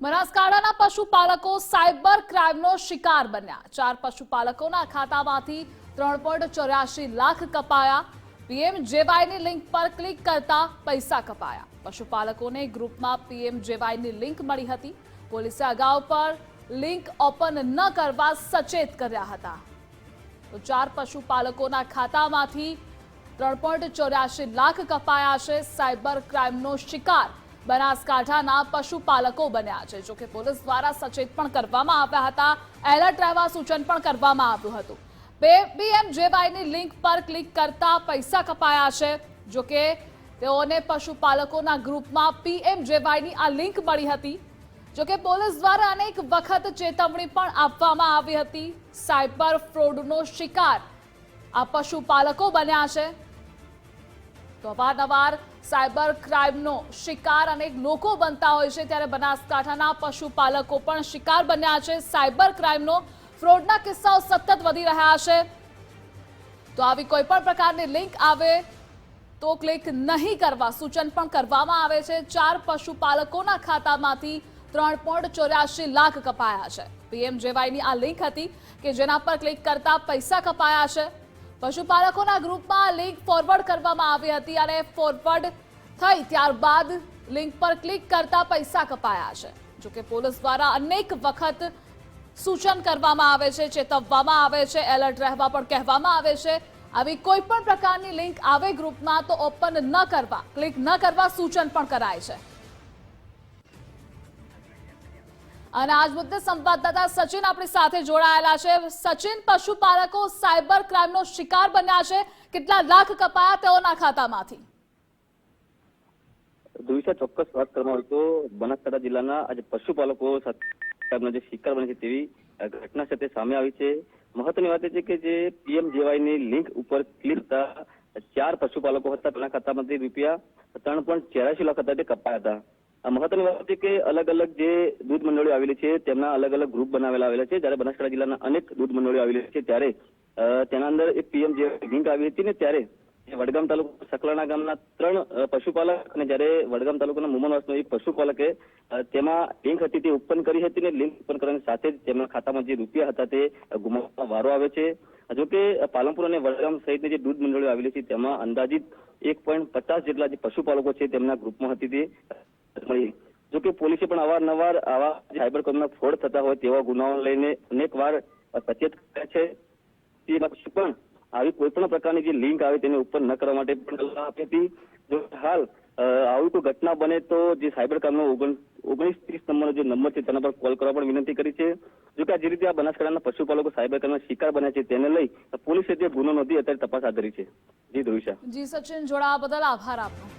બનાસકાંઠાના પશુપાલકો સાયબર ક્રાઇમનો શિકાર બન્યા. ચાર પશુપાલકોના ખાતામાંથી ત્રણ પોઈન્ટ ચોર્યાસી લાખ કપાયા. પીએમ જેવાયની લિંક પર ક્લિક કરતા પૈસા કપાયા. પશુપાલકોને ગ્રુપમાં પીએમ જેવાયની લિંક મળી હતી. પોલીસે અગાઉ પર લિંક ઓપન ન કરવા સચેત કર્યા હતા. તો ચાર પશુપાલકોના ખાતામાંથી ત્રણ પોઈન્ટ ચોર્યાસી લાખ કપાયા છે. સાયબર ક્રાઇમનો શિકાર બનાસકાંઠાના પશુપાલકો બન્યા છે. જોકે પોલીસ દ્વારા સચેત પણ કરવામાં આવ્યા હતા. એલર્ટ રહેવા સૂચન પણ કરવામાં આવ્યું હતું. બે બીએમજેવાયની લિંક પર ક્લિક કરતા પૈસા કપાયા છે. જોકે તેઓને પશુપાલકોના ગ્રુપમાં પીએમજેવાયની આ લિંક મળી હતી. જોકે પોલીસ દ્વારા અનેક વખત ચેતવણી પણ આપવામાં આવી હતી. સાયબર ફ્રોડનો શિકાર આ પશુપાલકો બન્યા છે. તો અવારનવાર સાયબર ક્રાઇમનો શિકાર અનેક લોકો બનતા હોય છે. ત્યારે બનાસકાંઠાના પશુપાલકો પણ શિકાર બન્યા છે. સાયબર ક્રાઇમનો ફ્રોડના કિસ્સાઓ સતત વધી રહ્યા છે. તો આવી કોઈ પણ પ્રકારની લિંક આવે તો ક્લિક નહીં કરવા, સૂચન પણ કરવામાં આવે છે. ચાર પશુપાલકોના ખાતામાંથી ત્રણ પોઈન્ટ ચોર્યાસી લાખ કપાયા છે. પીએમ જેવાયની આ લિંક હતી કે જેના પર ક્લિક કરતા પૈસા કપાયા છે. પશુપાલકોના ગ્રુપમાં લિંક ફોરવર્ડ કરવામાં આવી હતી અને ફોરવર્ડ થઈ ત્યારબાદ લિંક પર ક્લિક કરતા પૈસા કપાયા છે. જોકે પોલીસ દ્વારા અનેક વખત સૂચન કરવામાં આવે છે, ચેતવવામાં આવે છે, એલર્ટ રહેવા પણ કહેવામાં આવે છે. આવી કોઈ પણ પ્રકારની લિંક આવે ગ્રુપમાં તો ઓપન ન કરવા, ક્લિક ન કરવા સૂચન પણ કરાય છે. અને આજ મુદ્દે સંવાદદાતા સચિન આપણી સાથે જોડાયેલા છે. સચિન, પશુપાલકો સાયબર ક્રાઇમનો શિકાર બન્યા છે. કેટલા લાખ કપાયા તેઓના ખાતામાંથી? ધ્રુવિશા ચોક્કસ વાત કરવામાં આવે તો બનાસકાંઠા જિલ્લાના આજે પશુપાલકો સાથે જે શિકાર બને છે તેવી ઘટના તે સામે આવી છે. મહત્વની વાત એ છે કે જે પીએમની લિંક ઉપર ક્લિક થતા ચાર પશુપાલકો હતા. તેના ખાતામાંથી રૂપિયા ત્રણ પોઈન્ટ ચોરાશી લાખ હતા તે કપાયા હતા. મહત્વની વાત છે કે અલગ અલગ જે દૂધ મંડળીઓ આવેલી છે, તેમના અલગ અલગ ગ્રુપ બનાવેલા આવેલા છે. જ્યારે બનાસકાંઠા જિલ્લાના અનેક દૂધ મંડળીઓ આવેલી છે, ત્યારે તેના અંદર એક પીએમ જે લિંક આવી હતી ને ત્યારે વડગામ તાલુકા સકલાણા ગામના ત્રણ પશુપાલક અને જ્યારે વડગામ તાલુકાના મુમનવાસનો એક પશુપાલકે તેમાં લિંક હતી તે ઉત્પન્ન કરી હતી ને લિંક ઉત્પન્ન કરવાની સાથે જ તેમના ખાતામાં જે રૂપિયા હતા તે ગુમાવવાનો વારો આવે છે. જો કે, પાલનપુર અને વડગામ સહિતની જે દૂધ મંડળીઓ આવેલી છે, તેમાં અંદાજિત એક પોઈન્ટ પચાસ જેટલા જે પશુપાલકો છે, તેમના ગ્રુપમાં હતી તે. મળી જો કે પોલીસે પણ અવારનવાર આવા સાયબર ક્રાઇમના ફોડ થતા હોય તેવા ગુનાઓ લઈને અનેક વાર સચેત કર્યા છે. તે પછી પણ આવી કોઈ પણ પ્રકારની જે લિંક આવે તેને ઉપર ન કરવા માટે પણ સલાહ આપી હતી. જો હાલ આવી કોઈ ઘટના બને તો જે સાયબર ક્રાઇમનો ઓગણ, ઓગણીસ ત્રીસ નંબરનો જે નંબર છે તેના પર કોલ કરવા પણ વિનંતી કરી છે. જો કે જે રીતે આ બનાસકાંઠાના પશુપાલકો સાયબર ક્રાઇમના શિકાર બન્યા છે તેને લઈ પોલીસે જે ગુનો નોંધી અત્યારે તપાસ હાથ ધરી છે. જી ધ્રુવિશા. જી સચિન જોડાવા બદલ આભાર આપનો.